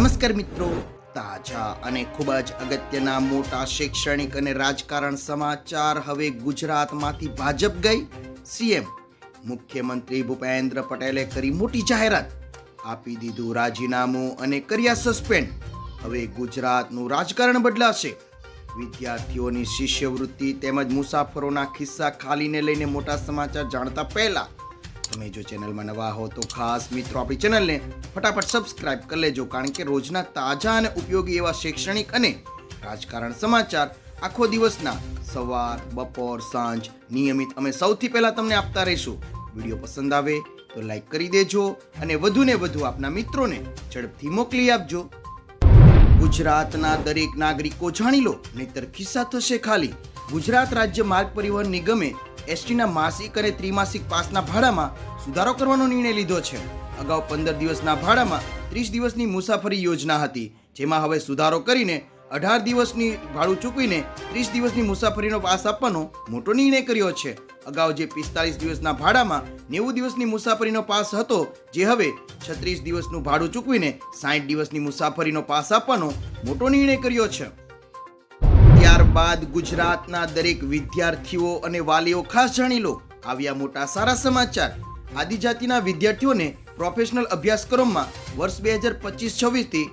નમસ્કાર મિત્રો. તાજા અને ખૂબ જ અગત્યના મોટા શૈક્ષણિક અને રાજકારણ સમાચાર હવે ગુજરાતમાંથી ભાજપ ગઈ. સીએમ, મુખ્યમંત્રી ભૂપેન્દ્ર પટેલે કરી મોટી જાહેરાત. આપી દીધું રાજીનામું અને કર્યા સસ્પેન્ડ. હવે ગુજરાતનું રાજકારણ બદલાશે. વિદ્યાર્થીઓની શિષ્યવૃત્તિ તેમજ મુસાફરોના ખિસ્સા ખાલીને લઈને મોટા સમાચાર જાણતા પહેલા તમે જો ચેનલમાં નવા હો તો ખાસ મિત્રો આપણી ચેનલને ફટાફટ સબસ્ક્રાઇબ કરી લેજો, કારણ કે રોજના તાજા અને ઉપયોગી એવા શૈક્ષણિક અને રાજકારણ સમાચાર આખો દિવસના સવાર, બપોર, સાંજ નિયમિત અમે સૌથી પહેલાં તમને આપતા રહીશું. વીડિયો પસંદ આવે તો લાઈક કરી દેજો અને વધુને વધુ આપના મિત્રોને ઝડપથી મોકલી આપજો. ગુજરાતના દરેક નાગરિકો જાણી લો, નહીતર ખિસ્સા થશે ખાલી. ગુજરાત રાજ્ય માર્ગ પરિવહન નિગમે એસટીના માસિક અને ત્રિમાસિક પાસના ભાડામાં સુધારો કરવાનો નિર્ણય લીધો છે. અગાઉ પંદર દિવસના ભાડામાં ત્રીસ દિવસની મુસાફરી યોજના હતી, જેમાં હવે સુધારો કરીને અઢાર દિવસની ભાડું ચૂકવીને ત્રીસ દિવસની મુસાફરીનો પાસ આપવાનો મોટો નિર્ણય કર્યો છે. અગાઉ જે પિસ્તાલીસ દિવસના ભાડામાં નેવું દિવસની મુસાફરીનો પાસ હતો, જે હવે છત્રીસ દિવસનું ભાડું ચૂકવીને સાઠ દિવસની મુસાફરીનો પાસ આપવાનો મોટો નિર્ણય કર્યો છે. ત્યારબાદ ગુજરાતના દરેક વિદ્યાર્થીઓ અને વાલીઓ, ખાસ જાણી લો, આવ્યા મોટા સારા સમાચાર. આદિજાતિના વિદ્યાર્થીઓને પ્રોફેશનલ અભ્યાસક્રમમાં વર્ષ બે હજાર પચીસ છવ્વીસથી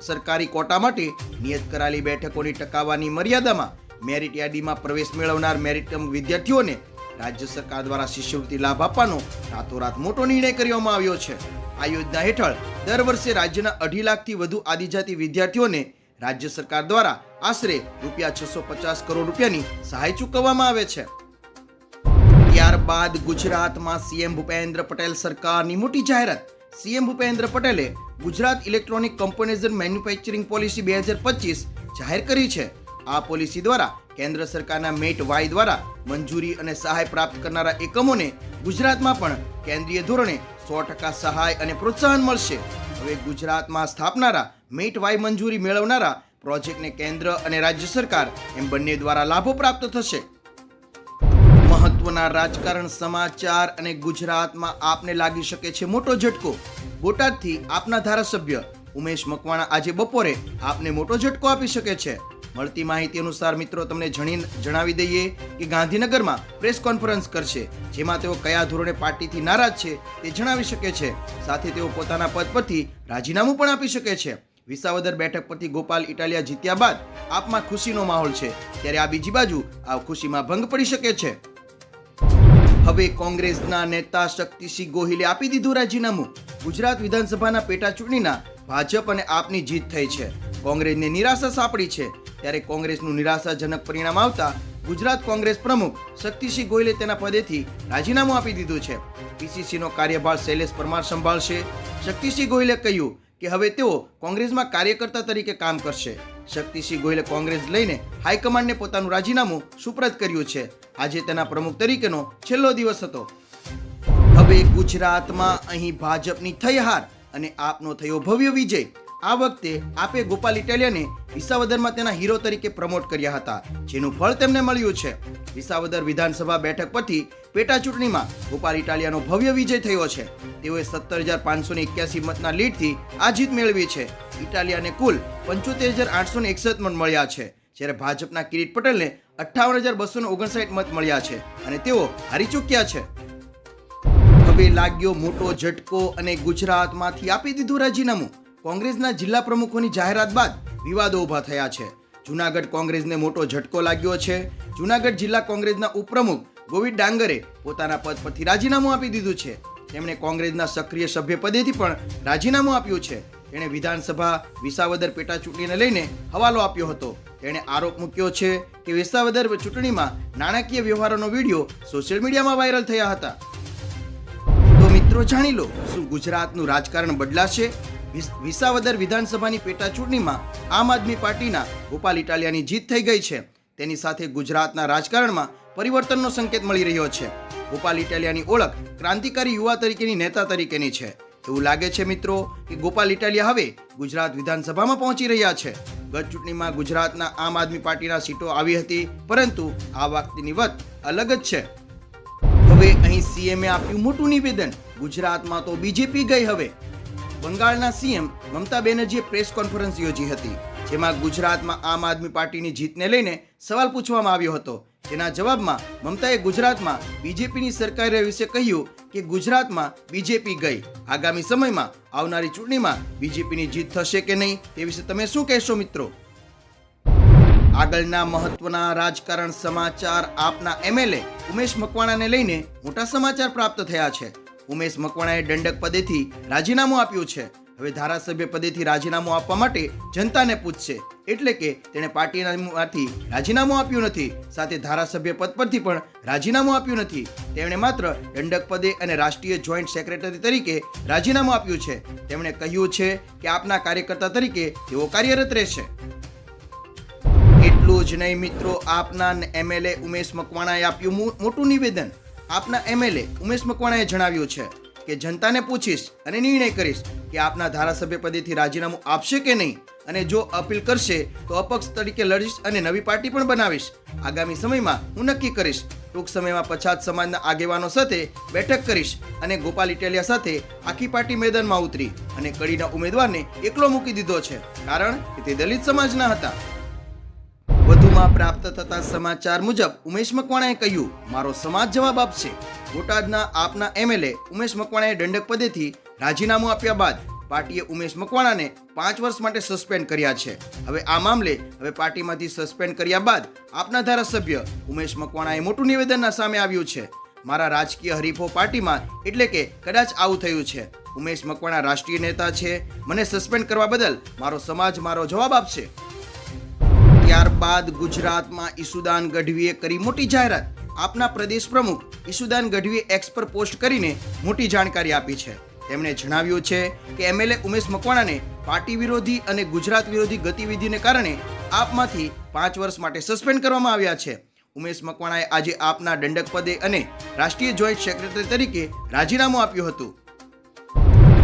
સરકારી કોટા માટે નિયત કરાયેલી બેઠકોની ટકાવાની મર્યાદામાં મેરિટ યાદીમાં પ્રવેશ મેળવનાર મેરિટમ વિદ્યાર્થીઓને રાજ્ય સરકાર દ્વારા શિષ્યવૃત્તિ લાભ આપવાનો રાતોરાત મોટો નિર્ણય કરવામાં આવ્યો છે. આ યોજના હેઠળ દર વર્ષે રાજ્યના અઢી લાખથી વધુ આદિજાતિ વિદ્યાર્થીઓને રાજ્ય સરકાર દ્વારા આશરે રૂપિયા છસો પચાસ કરોડ રૂપિયાની સહાય ચૂકવવામાં આવે છે. ત્યારબાદ ગુજરાતમાં સીએમ ભૂપેન્દ્ર પટેલ સરકારની મોટી જાહેરાત. સીએમ ભૂપેન્દ્ર પટેલે Gujarat electronic components manufacturing policy બે હજાર પચીસ જાહેર કરી છે. આ પોલિસી દ્વારા કેન્દ્ર સરકારના મેટ વાય દ્વારા મંજૂરી અને સહાય પ્રાપ્ત કરનારા એકમોને ગુજરાતમાં પણ કેન્દ્રીય ધોરણે સો ટકા સહાય અને પ્રોત્સાહન મળશે. હવે ગુજરાતમાં સ્થાપનારા મેટ વાય મંજૂરી મેળવનારા પ્રોજેક્ટને કેન્દ્ર અને રાજ્ય સરકાર એમ બંને દ્વારા લાભો પ્રાપ્ત થશે. મહત્વના રાજકારણ, સમાચાર અને ગુજરાતમાં આપને લાગી શકે છે મોટો ઝટકો. બોટાદથી આપના ધારાસભ્ય ઉમેશ મકવાણા આજે બપોરે આપને મોટો ઝટકો આપી શકે છે. મળતી માહિતી અનુસાર મિત્રો, તમને જણી જણાવી દઈએ કે ગાંધીનગરમાં પ્રેસ કોન્ફરન્સ કરશે, જેમાં તેઓ કયા ધોરણે પાર્ટીથી નારાજ છે તે જણાવી શકે છે. સાથે તેઓ પોતાના પદ પરથી રાજીનામું પણ આપી શકે છે. વિસાવદર બેઠક પરથી ગોપાલ ઇટાલિયા જીત્યા બાદ આપમાં ખુશીનો માહોલ છે. ત્યારે આ બીજી બાજુ આ ખુશીમાં ભંગ પડી શકે છે. હવે કોંગ્રેસના નેતા શક્તિસિંહ ગોહિલે આપી દીધું રાજીનામું. ગુજરાત વિધાનસભાના પેટા ચૂંટણીના ભાજપ અને આપની જીત થઈ છે. કોંગ્રેસને નિરાશા સાંપડી છે. ત્યારે કોંગ્રેસનું નિરાશાજનક પરિણામ આવતા ગુજરાત કોંગ્રેસ પ્રમુખ શક્તિસિંહ ગોહિલે તેના પદેથી રાજીનામું આપી દીધું છે. પીસીસીનો કાર્યભાર શૈલેષ પરમાર સંભાળશે. શક્તિસિંહ ગોહિલે કહ્યું કે હવે તેઓ કોંગ્રેસમાં કાર્યકર્તા તરીકે કામ કરશે. શક્તિસિંહ ગોહિલે કોંગ્રેસ લઈને હાઈકમાન્ડને પોતાનું રાજીનામું સુપ્રત કર્યું છે. આજે તેના પ્રમુખ તરીકેનો છેલ્લો દિવસ હતો. હવે ગુજરાતમાં અહીં ભાજપની થઈ હાર અને આપનો થયો ભવ્ય વિજય. આ વખતે આપે ગોપાલ ઇટાલિયાને વિસાવદરમાં તેના હીરો તરીકે પ્રમોટ કર્યા હતા, જેનું ફળ તેમને મળ્યું છે. વિસાવદર વિધાનસભા બેઠક પરથી પેટા ચૂંટણીમાં ગોપાલ ઇટાલિયાનો ભવ્ય વિજય થયો છે. તેઓએ સત્તર હજાર પાંચસો ને એક્યાસી મતના લીડથી આ જીત મેળવી છે. ઇટાલિયાને કુલ પંચોતેર હજાર આઠસો ને એકસઠ મત મળ્યા છે, જ્યારે ભાજપના કિરીટ પટેલને અઠ્ઠાવન હજાર બસો ને ઓગણસાઠ મત મળ્યા છે અને તેઓ હારી ચૂક્યા છે. હવે લાગ્યો મોટો ઝટકો અને ગુજરાતમાંથી આપી દીધું રાજીનામું. કોંગ્રેસના જિલ્લા પ્રમુખોની જાહેરાત બાદ વિવાદો ઊભા થયા છે. જુનાગઢ કોંગ્રેસને મોટો ઝટકો લાગ્યો છે. જુનાગઢ જિલ્લા કોંગ્રેસના ઉપપ્રમુખ ગોવિંદ ડાંગરે પોતાના પદ પરથી રાજીનામું આપી દીધું છે. તેમણે કોંગ્રેસના સક્રિય સભ્ય પદેથી પણ રાજીનામું આપ્યું છે. તેણે વિધાનસભા વિસાવદર પેટા ચૂંટણીને લઈને હવાલો આપ્યો હતો. તેણે આરોપ મૂક્યો છે કે વિસાવદર ચૂંટણીમાં નાણાકીય વ્યવહારોનો વીડિયો સોશિયલ મીડિયામાં વાયરલ થયા હતા. તો મિત્રો જાણી લો, શું ગુજરાતનું રાજકારણ બદલાશે? વિસાવદર વિધાનસભાની પેટા ચૂંટણીમાં આમ આદમી પાર્ટીના ગોપાલ ઇટાલિયાની જીત થઈ ગઈ છે. તેની સાથે ગુજરાતના રાજકારણમાં પરિવર્તનનો સંકેત મળી રહ્યો છે. ગોપાલ ઇટાલિયાની ઓળખ ક્રાંતિકારી યુવા તરીકેની નેતા તરીકેની છે. એવું લાગે છે મિત્રો કે ગોપાલ ઇટાલિયા હવે ગુજરાત વિધાનસભામાં પહોંચી રહ્યા છે. ગત ચૂંટણીમાં ગુજરાતના આમ આદમી પાર્ટીના સીટો આવી હતી, પરંતુ આ વખતની વત અલગ જ છે. હવે અહીં સીએમએ આપ્યું મોટું નિવેદન. ગુજરાતમાં તો બીજેપી ગઈ હવે. બંગાળના સીએમ મમતા બેનર્જીએ પ્રેસ કોન્ફરન્સ યોજી હતી, જેમાં ગુજરાતમાં આમ આદમી પાર્ટીની જીતને લઈને સવાલ પૂછવામાં આવ્યો હતો. જેના જવાબમાં મમતાએ ગુજરાતમાં બીજેપીની સરકાર વિશે કહ્યું કે ગુજરાતમાં બીજેપી ગઈ. આગામી સમયમાં આવનારી ચૂંટણીમાં બીજેપીની જીત થશે કે નહીં તે વિશે તમે શું કહેશો મિત્રો? આગળના મહત્વના રાજકારણ સમાચાર આપના એમએલએ ઉમેશ મકવાણાને લઈને મોટા સમાચાર પ્રાપ્ત થયા છે. ઉમેશ મકવાણાએ દંડક પદેથી રાજીનામું આપ્યું છે. હવે ધારાસભ્ય પદેથી રાજીનામું આપવા માટે જનતાને પૂછશે. એટલે કે તેણે પાર્ટીમાંથી રાજીનામું આપ્યું નથી. સાથે ધારાસભ્ય પદ પરથી પણ રાજીનામું આપ્યું નથી. તેમણે માત્ર દંડક પદે અને રાષ્ટ્રીય જોઈન્ટ સેક્રેટરી તરીકે રાજીનામું આપ્યું છે. તેમણે કહ્યું છે કે આપના કાર્યકર્તા તરીકે તેઓ કાર્યરત રહેશે. એટલું જ નહીં મિત્રો, આપના એમએલએ ઉમેશ મકવાણાએ આપ્યું મોટું નિવેદન. આપના એમએલએ ઉમેશ મકવાણાએ જણાવ્યું છે કે જનતાને પૂછીશ અને નિર્ણય કરીશ કે આપના ધારાસભ્ય પદેથી રાજીનામું આપશે કે નહીં અને જો અપીલ કરશે તો અપક્ષ તરીકે લડીશ અને નવી પાર્ટી પણ બનાવીશ. આગામી સમયમાં હું નક્કી કરીશ. ટૂંક સમયમાં પછાત સમાજના આગેવાનો સાથે બેઠક કરીશ અને ગોપાલ ઇટાલિયા સાથે આખી પાર્ટી મેદાનમાં ઉતરી અને કડીના ઉમેદવારને એકલો મૂકી દીધો છે. કારણ કે તે દલિત સમાજના હતા. વધુમાં પ્રાપ્ત થતા સમાચાર મુજબ, ઉમેશ મકવાણાએ કહ્યું, મારો સમાજ જવાબ આપશે. બોટાદના આપના એમએલએ ઉમેશ મકવાણાએ દંડક પદેથી રાજીનામું આપ્યા બાદ પાર્ટીએ ઉમેશ મકવાણાને પાંચ વર્ષ માટે સસ્પેન્ડ કર્યા છે. હવે આ મામલે હવે પાર્ટીમાંથી સસ્પેન્ડ કર્યા બાદ આપના ધારાસભ્ય ઉમેશ મકવાણાએ મોટું નિવેદન સામે આવ્યું છે. મારા રાજકીય હરીફો પાર્ટીમાં એટલે કે કદાચ આવું થયું છે. ઉમેશ મકવાણા રાષ્ટ્રીય નેતા છે. મને સસ્પેન્ડ કરવા બદલ મારો સમાજ મારો જવાબ આપશે. ત્યારબાદ ગુજરાતમાં ઈસુદાન ગઢવીએ કરી મોટી જાહેરાત. આપના પ્રદેશ પ્રમુખ ઈસુદાન ગઢવીએ એક્સ પર પોસ્ટ કરીને મોટી જાણકારી આપી છે. તેમણે જણાવ્યું છે કે એમએલએ ઉમેશ મકવાણાને પાર્ટી વિરોધી અને ગુજરાત વિરોધી ગતિવિધિને કારણે આપમાંથી પાંચ વર્ષ માટે સસ્પેન્ડ કરવામાં આવ્યા છે. ઉમેશ મકવાણાએ આજે આપના દંડક પદે અને રાષ્ટ્રીય જોઈન્ટ સેક્રેટરી તરીકે રાજીનામું આપ્યું હતું.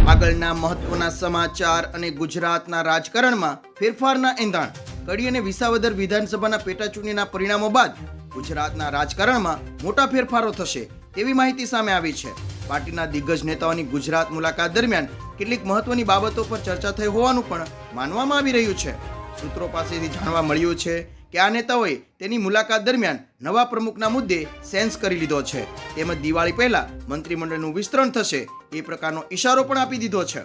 આગળના મહત્વના સમાચાર અને ગુજરાતના રાજકારણમાં ફેરફારના એંધાણ. કડી અને વિસાવદર વિધાનસભાના પેટાચૂંટણીના પરિણામો બાદ ગુજરાતના રાજકારણમાં મોટા ફેરફારો થશે તેવી માહિતી સામે આવી છે. પાર્ટીના દિગ્ગજ નેતાઓની ગુજરાત મુલાકાત દરમિયાન કેટલીક મહત્વની બાબતો પર ચર્ચા થઈ હોવાનું પણ માનવામાં આવી રહ્યું છે. સૂત્રો પાસેથી જાણવા મળ્યું છે કે આ નેતાઓએ તેની મુલાકાત દરમિયાન નવા પ્રમુખના મુદ્દે સેન્સ કરી લીધો છે. તેમજ દિવાળી પહેલા મંત્રીમંડળનું વિસ્તરણ થશે એ પ્રકારનો ઈશારો પણ આપી દીધો છે.